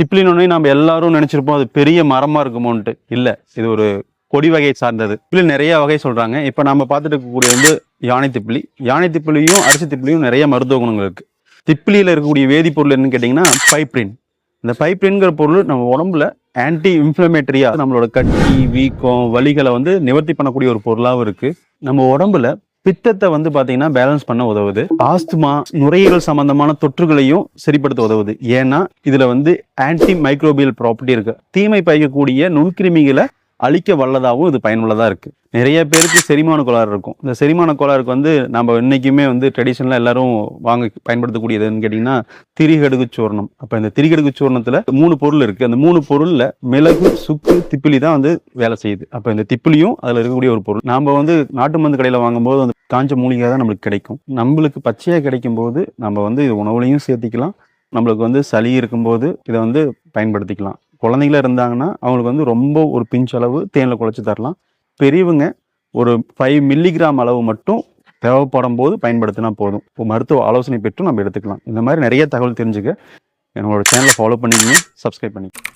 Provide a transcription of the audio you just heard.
திப்பிலினோடனே நம்ம எல்லாரும் நினச்சிருப்போம் அது பெரிய மரமாக இருக்குமோன்ட்டு. இல்லை இது ஒரு கொடி வகை சார்ந்தது. திப்பிலி நிறைய வகை சொல்கிறாங்க இப்போ நம்ம பார்த்துட்டு இருக்கக்கூடிய வந்து யானை திப்பிலி. யானை திப்பிலியும் அரிசி திப்பிலியும் நிறைய மருத்துவ குணங்கள் இருக்குது திப்பிலியில் இருக்கக்கூடிய வேதிப்பொருள் என்னன்னு கேட்டிங்கன்னா பைப்ரின். இந்த பைப்ரின்கிற பொருள் நம்ம உடம்புல ஆன்டி இன்ஃப்ளமேட்டரியாக நம்மளோட கட்டி வீக்கம் வலிகளை வந்து நிவர்த்தி பண்ணக்கூடிய ஒரு பொருளாகவும் இருக்குது நம்ம உடம்புல பித்தத்தை வந்து பாத்தீங்கன்னா பேலன்ஸ் பண்ண உதவுது. ஆஸ்துமா நுரையீரல் சம்பந்தமான தொற்றுகளையும் சரிப்படுத்த உதவுது. ஏன்னா இதுல வந்து ஆன்டி மைக்ரோபியல் ப்ராப்பர்ட்டி இருக்கு. தீமை பயக்கக்கூடிய நுண்கிருமிகளை அழிக்க வல்லதாகவும் இது பயனுள்ளதாக இருக்குது நிறைய பேருக்கு செரிமான கோளாறு இருக்கும். இந்த செரிமான கோளாறுக்கு வந்து நம்ம இன்றைக்குமே வந்து ட்ரெடிஷனலாக எல்லாரும் வாங்க பயன்படுத்தக்கூடியதுன்னு கேட்டிங்கன்னா திரிகடுகு சூர்ணம். அப்போ இந்த திரிகடுகு சூர்ணத்தில் மூணு பொருள் இருக்குது அந்த மூணு பொருளில் மிளகு சுக்கு திப்பிலி தான் வந்து வேலை செய்யுது. அப்போ இந்த திப்பிலியும் அதில் இருக்கக்கூடிய ஒரு பொருள். நாம் வந்து நாட்டு மருந்து கடையில் வாங்கும்போது அந்த காஞ்ச மூலிகை தான் நம்மளுக்கு கிடைக்கும். நம்மளுக்கு பச்சையாக கிடைக்கும் போது நம்ம வந்து இது உணவுலையும் சேர்த்திக்கலாம். நம்மளுக்கு வந்து சளி இருக்கும்போது இதை வந்து பயன்படுத்திக்கலாம். குழந்தைங்களா இருந்தாங்கன்னா அவங்களுக்கு வந்து ரொம்ப ஒரு பிஞ்ச் அளவு தேனில் குழச்சி தரலாம். பெரியவங்க ஒரு ஃபைவ் மில்லிகிராம் அளவு மட்டும் தேவைப்படும் போது பயன்படுத்தினா போதும். இப்போ மருத்துவ ஆலோசனை பெற்று நம்ம எடுத்துக்கலாம். இந்த மாதிரி நிறைய தகவல் தெரிஞ்சுக்க என்னோட சேனலை ஃபாலோ பண்ணிக்கோங்க சப்ஸ்கிரைப் பண்ணிக்கங்க.